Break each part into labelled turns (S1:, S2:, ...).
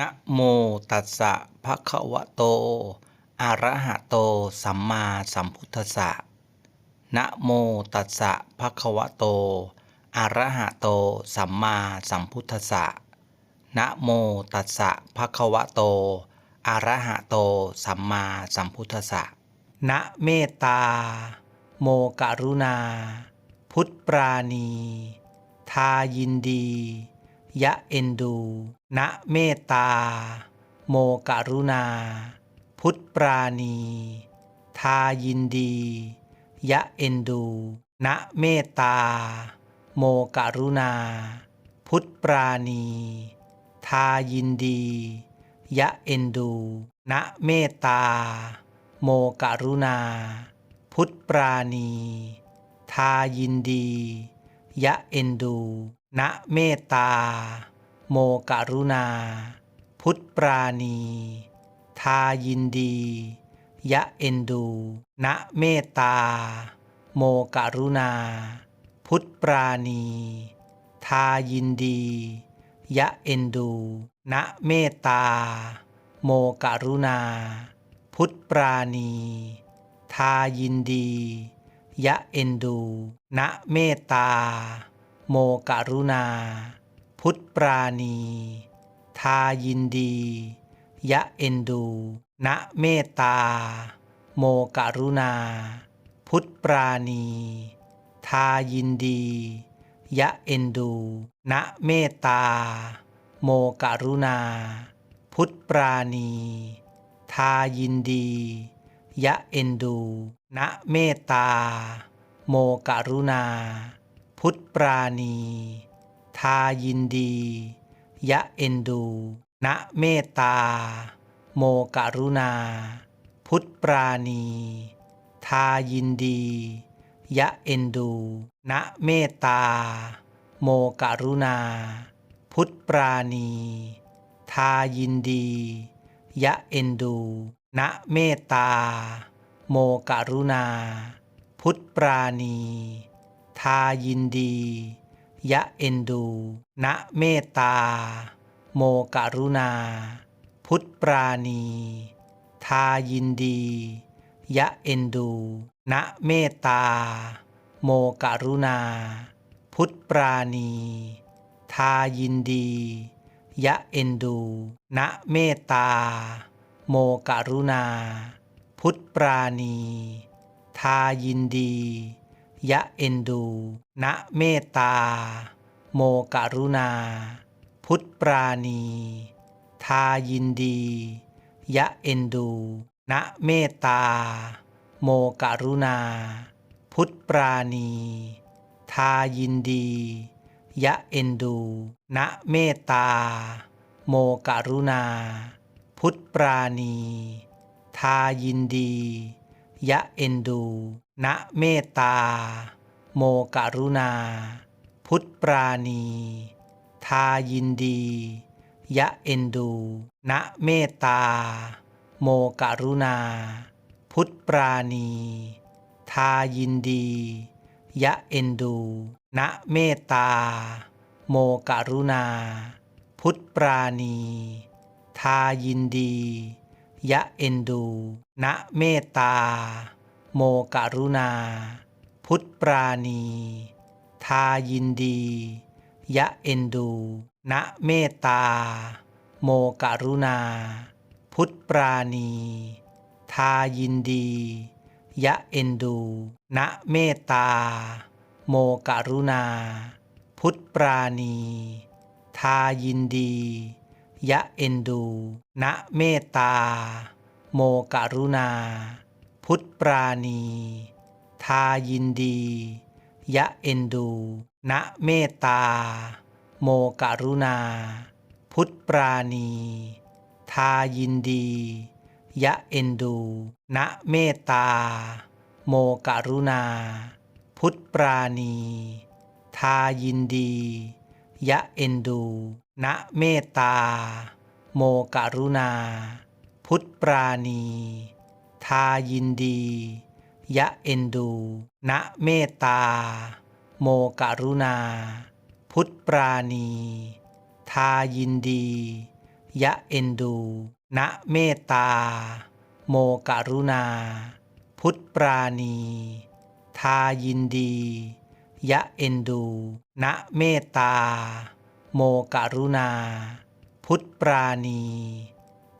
S1: นะโมตัสสะภะคะวะโต อะระหะโต สัมมาสัมพุทธัสสะนะโมตัสสะภะคะวะโต อะระหะโต สัมมาสัมพุทธัสสะนะโมตัสสะภะคะวะโต อะระหะโต สัมมาสัมพุทธัสสะนะเมตตา โมกรุณา พุทธปราณี ทายินดี ยะเอ็นดู ณเมตตา โมกรุณา พุทธปราณี ทายินดี ยะเอ็นดู ณเมตตา โมกรุณา พุทธปราณี ทายินดี ยะเอ็นดู ณเมตตา โมกรุณา พุทธปราณี ทายินดี ยะเอ็นดู ณเมตตา โมกรุณา พุทธปราณี ทายินดี ยะเอ็นดู ณเมตตา โมกรุณา พุทธปราณี ทายินดี ยะเอ็นดู ณเมตตา โมกรุณา พุทธปราณี ทายินดี ยะเอ็นดู ณเมตตา โมกรุณา พุทธปราณี ทายินดี ยะเอ็นดู ณเมตตา โมกรุณา พุทธปราณี ทายินดี ยะเอ็นดู ณเมตตา โมกรุณา พุทธปราณี ทายินดี ยะเอ็นดู ณเมตตา โมกรุณา พุทธปราณี ทายินดี ยะเอ็นดู ณเมตตา โมกรุณา พุทธปราณี ทายินดี ยะเอ็นดู ณเมตตา โมกรุณา พุทธปราณี ทายินดี ยะเอ็นดู ณเมตตา โมกรุณา พุทธปราณี ทายินดี ยะเอ็นดู ณเมตตา โมกรุณา พุทธปราณี ทายินดี ยะเอ็นดู ณเมตตา โมกรุณา พุทธปราณี ทายินดี ยะเอ็นดู ณเมตตา โมกรุณา พุทธปราณี ทายินดี ยะเอ็นดู ณเมตตา โมกรุณา พุทธปราณี ทายินดี ยะเอ็นดู ณเมตตา โมกรุณา พุทธปราณี ทายินดี ยะเอ็นดู ณเมตตา โมกรุณา พุทธปราณี ทายินดี ยะเอ็นดู ณเมตตา โมกรุณา พุทธปราณี ทายินดี ยะเอ็นดู ณเมตตา โมกรุณา พุทธปราณี ทายินดี ยะเอ็นดู ณเมตตา โมกรุณา พุทธปราณี ทายินดี ยะเอ็นดู ณเมตตา โมกรุณา พุทธปราณี ทายินดี ยะเอ็นดู ณเมตตา โมกรุณา พุทธปราณี ทายินดี ยะเอ็นดู ณเมตตา โมกรุณา พุทธปราณี ทายินดี ยะเอ็นดู ณเมตตา โมกรุณา พุทธปราณี ทายินดี ยะเอ็นดู ณเมตตา โมกรุณา พุทธปราณี ทายินดี ยะเอ็นดู ณเมตตา โมกรุณา พุทธปราณี ทายินดี ยะเอ็นดู ณเมตตา โมกรุณา พุทธปราณี ทายินดี ยะเอ็นดู ณเมตตา โมกรุณา พุทธปราณี ทายินดี ยะเอ็นดู ณเมตตา โมกรุณา พุทธปราณี ทายินดี ยะเอ็นดู ณเมตตา โมกรุณา พุทธปราณี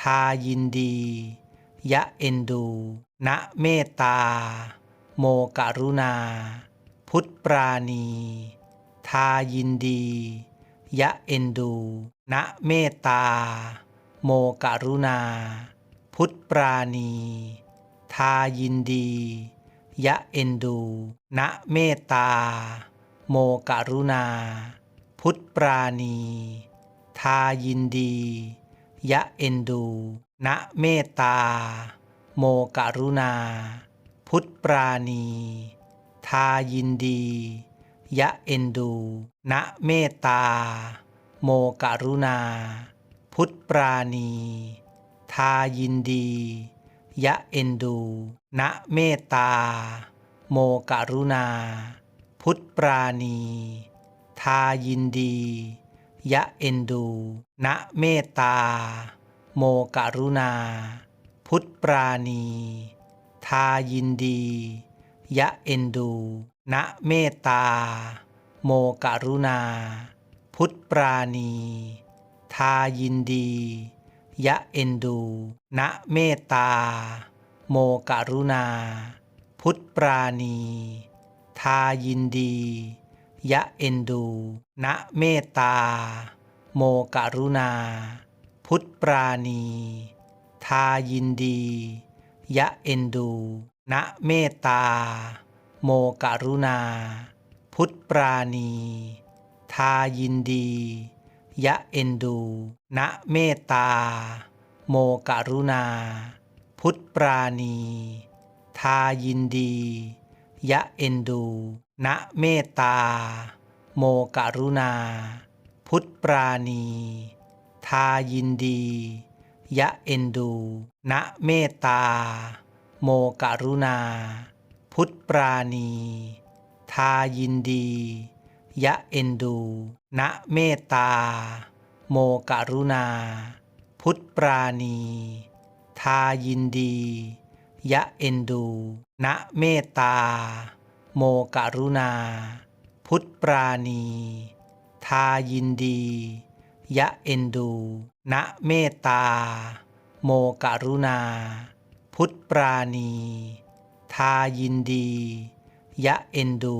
S1: ทายินดี ยะเอ็นดู ณเมตตา โมกรุณา พุทธปราณี ทายินดี ยะเอ็นดู ณเมตตา โมกรุณา พุทธปราณี ทายินดี ยะเอ็นดู ณเมตตา โมกรุณา พุทธปราณี ทายินดี ยะเอ็นดู ณเมตตา โมกรุณา พุทธปราณี ทายินดี ยะเอ็นดู ณเมตตา โมกรุณา พุทธปราณี ทายินดี ยะเอ็นดู ณเมตตา โมกรุณา พุทธปราณี ทายินดี ยะเอ็นดู ณเมตตา โมกรุณา พุทธปราณี ทายินดี ยะเอ็นดู ณเมตตา โมกรุณา พุทธปราณี ทายินดี ยะเอ็นดู ณเมตตา โมกรุณา พุทธปราณี ทายินดี ยะเอ็นดู ณเมตตา โมกรุณา พุทธปราณี ทายินดี ยะเอ็นดู ณเมตตา โมกรุณา พุทธปราณี ทายินดี ยะเอ็นดู ณเมตตา โมกรุณา พุทธปราณี ทายินดี ยะเอ็นดู ณเมตตา โมกรุณา พุทธปราณี ทายินดี ยะเอ็นดู ณเมตตา โมกรุณา พุทธปราณี ทายินดี ยะเอ็นดู ณเมตตา โมกรุณา พุทธปราณี ทายินดี ยะเอ็นดู ณเมตตา โมกรุณา พุทธปราณี ทายินดี ยะเอ็นดู ณเมตตา โมกรุณา พุทธปราณี ทายินดี ยะเอ็นดู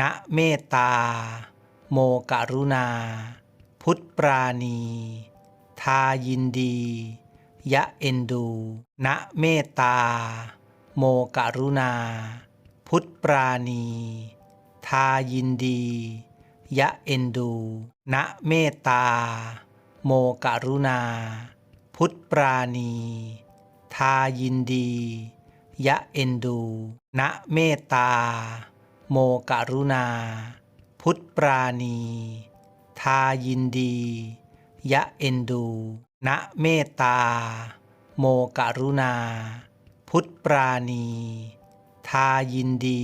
S1: ณเมตตา โมกรุณา พุทธปราณี ทายินดี ยะเอ็นดู ณเมตตา โมกรุณา พุทธปราณี ทายินดี ยะเอ็นดู ณเมตตา โมกรุณา พุทธปราณี ทายินดี ยะเอ็นดู ณเมตตา โมกรุณา พุทธปราณี ทายินดี ยะเอ็นดู ณเมตตา โมกรุณา พุทธปราณี ทายินดี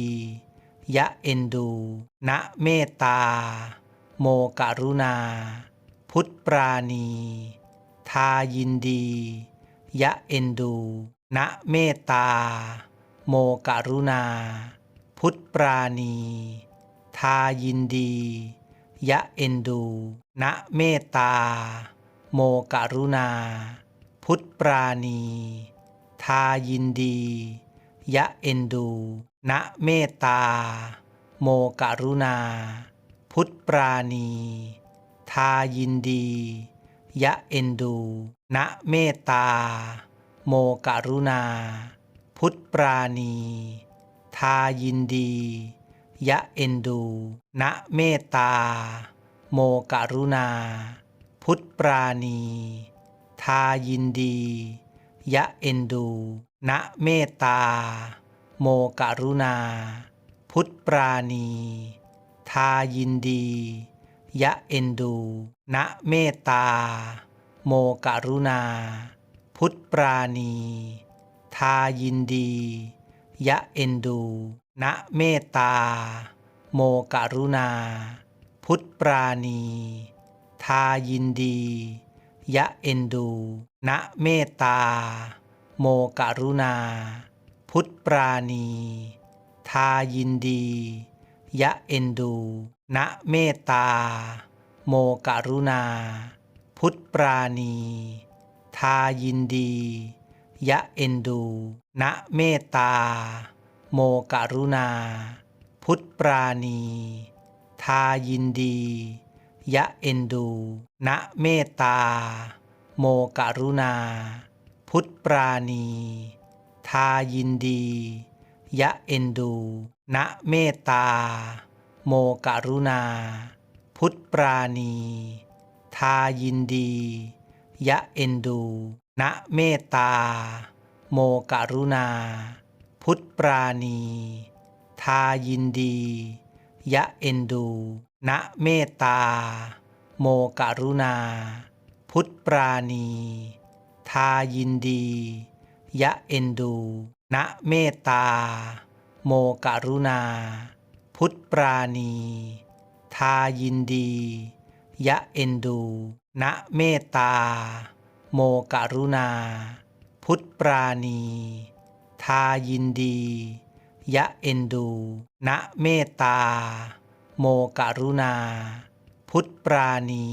S1: ยะเอ็นดู ณเมตตา โมกรุณา พุทธปราณี ทายินดี ยะเอ็นดู ณเมตตา โมกรุณา พุทธปราณี ทายินดี ยะเอ็นดูณเมตตา โมกรุณา พุทธปราณี ทายินดี ยะเอ็นดูณเมตตา โมกรุณา พุทธปราณี ทายินดี ยะเอ็นดูณเมตตา โมกรุณา พุทธปราณี ทายินดี ยะเอ็นดู ณเมตตา โมกรุณา พุทธปราณี ทายินดี ยะเอ็นดู ณเมตตา โมกรุณา พุทธปราณี ทายินดี ยะเอ็นดู ณเมตตา โมกรุณา พุทธปราณี ทายินดี ยะเอ็นดู ณเมตตา โมกรุณา พุทธปราณี ทายินดี ยะเอ็นดู ณเมตตา โมกรุณา พุทธปราณี ทายินดี ยะเอ็นดู ณเมตตา โมกรุณา พุทธปราณี ทายินดี ยะเอ็นดู ณเมตตา โมกรุณา พุทธปราณี ทายินดี ยะเอ็นดู ณเมตตา โมกรุณา พุทธปราณี ทายินดี ยะเอ็นดู ณเมตตา โมกรุณา พุทธปราณี ทายินดี ยะเอ็นดู ณเมตตา โมกรุณา พุทธปราณี ทายินดี ยะเอ็นดู ณเมตตา โมกรุณา พุทธปราณี ทายินดี ยะเอ็นดู ณเมตตา โมกรุณา พุทธปราณี ทายินดี ยะเอ็นดู ณเมตตา โมกรุณา พุทธปราณี ทายินดี ยะเอ็นดู ณเมตตา โมกรุณา พุทธปราณี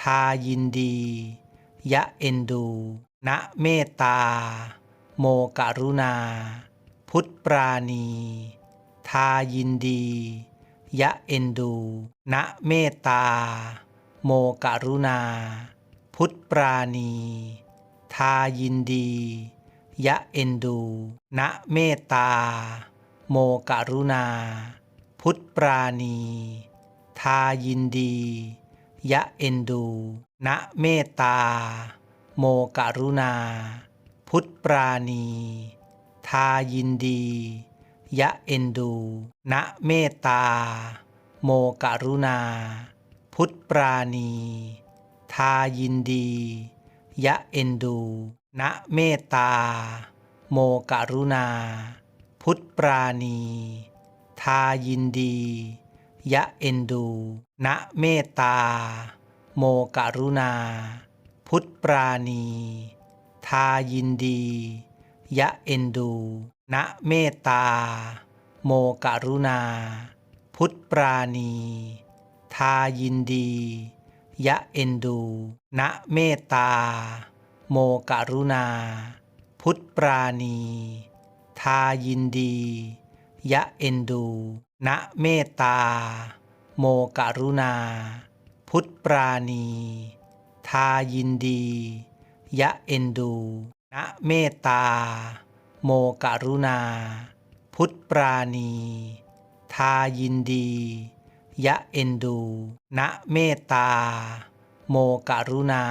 S1: ทายินดี ยะเอ็นดู ณเมตตา โมกรุณา พุทธปราณี ทายินดี ยะเอ็นดู ณเมตตา โมกรุณา พุทธปราณี ทายินดี ยะเอ็นดู ณเมตตา โมกรุณา พุทธปราณี ทายินดี ยะเอ็นดู ณเมตตา โมกรุณา พุทธปราณี ทายินดี ยะเอ็นดู ณเมตตา โมกรุณา พุทธปราณี ทายินดี ยะเอ็นดู ณเมตตา โมกรุณา พุทธปราณี ทายินดี ยะเอ็นดู ณเมตตา โมกรุณา พุทธปราณี ทายินดี ยะเอ็นดู ณเมตตา โมกรุณา พุทธปราณี ทายินดี ยะเอ็นดู ณเมตตา โมกรุณา พุทธปราณี ทายินดี ยะเอ็นดู ณเมตตา โมกรุณา พุทธปราณี ทายินดี ยะเอ็นดู ณเมตตา โมกรุณา พุทธปราณี ทายินดี ยะเอ็นดู ณเมตตา โมกรุณา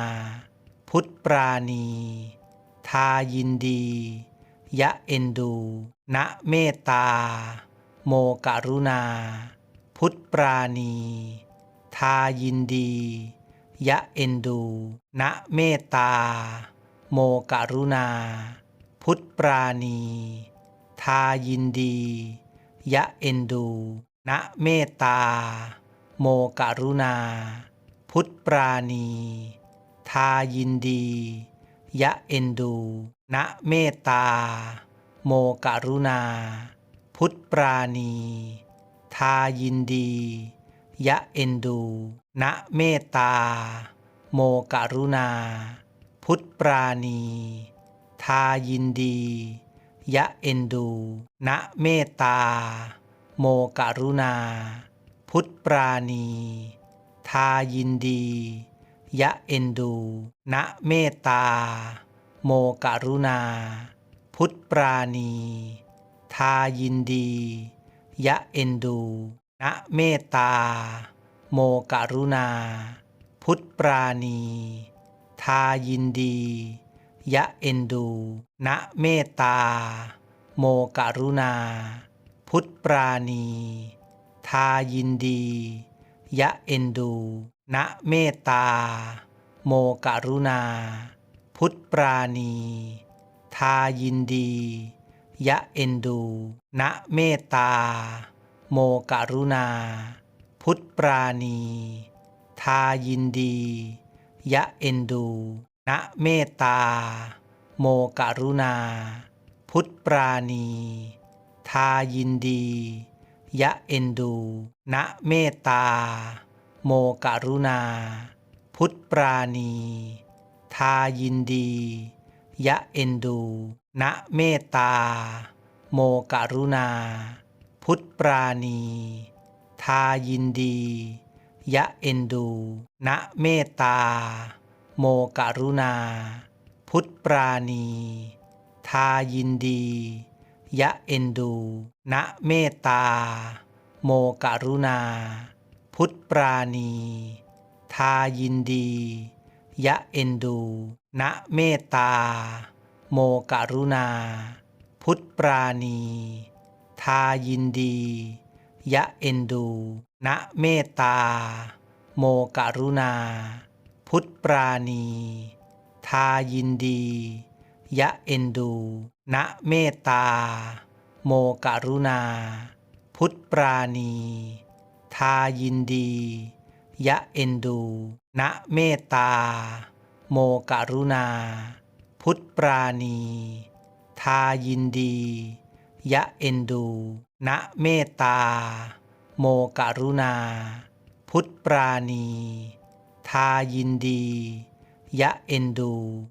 S1: พุทธปราณี ทายินดี ยะเอ็นดู ณเมตตา โมกรุณา พุทธปราณี ทายินดี ยะเอ็นดู ณเมตตา โมกรุณา พุทธปราณี ทายินดี ยะเอ็นดู ณเมตตา โมกรุณา พุทธปราณี ทายินดี ยะเอ็นดูณเมตตา โมกรุณา พุทธปราณี ทายินดี ยะเอ็นดูณเมตตา โมกรุณา พุทธปราณี ทายินดี ยะเอ็นดูณเมตตา โมกรุณา พุทธปราณี ทายินดี ยะเอ็นดู ณเมตตา โมกรุณา พุทธปราณี ทายินดี ยะเอ็นดู ณเมตตา โมกรุณา พุทธปราณี ทายินดี ยะเอ็นดู ณเมตตา โมกรุณา พุทธปราณี ทายินดี ยะเอ็นดู ณเมตตา โมกรุณา พุทธปราณี ทายินดี ยะเอ็นดู ณเมตตา โมกรุณา พุทธปราณี ทายินดี ยะเอ็นดู ณเมตตา โมกรุณา พุทธปราณี ทายินดี ยะเอ็นดู ณเมตตา โมกรุณา พุทธปราณี ทายินดี ยะเอ็นดู ณเมตตา โมกรุณา พุทธปราณี ทายินดี ยะเอ็นดู ณเมตตา โมกรุณา พุทธปราณี ทายินดี ยะเอ็นดู ณเมตตา โมกรุณา พุทธปราณี ทายินดี ยะเอ็นดู ณเมตตา โมกรุณา พุทธปราณี ทายินดี ยะเอ็นดู ณเมตตา โมกรุณา พุทธปราณี ทายินดี ยะเอ็นดู ณเมตตา โมกรุณา พุทธปราณี ทายินดี ยะเอ็นดู ณเมตตา โมกรุณา พุทธปราณี ทายินดี ยะเอ็นดู ณเมตตา โมกรุณา พุทธปราณี ทายินดี ยะเอ็นดู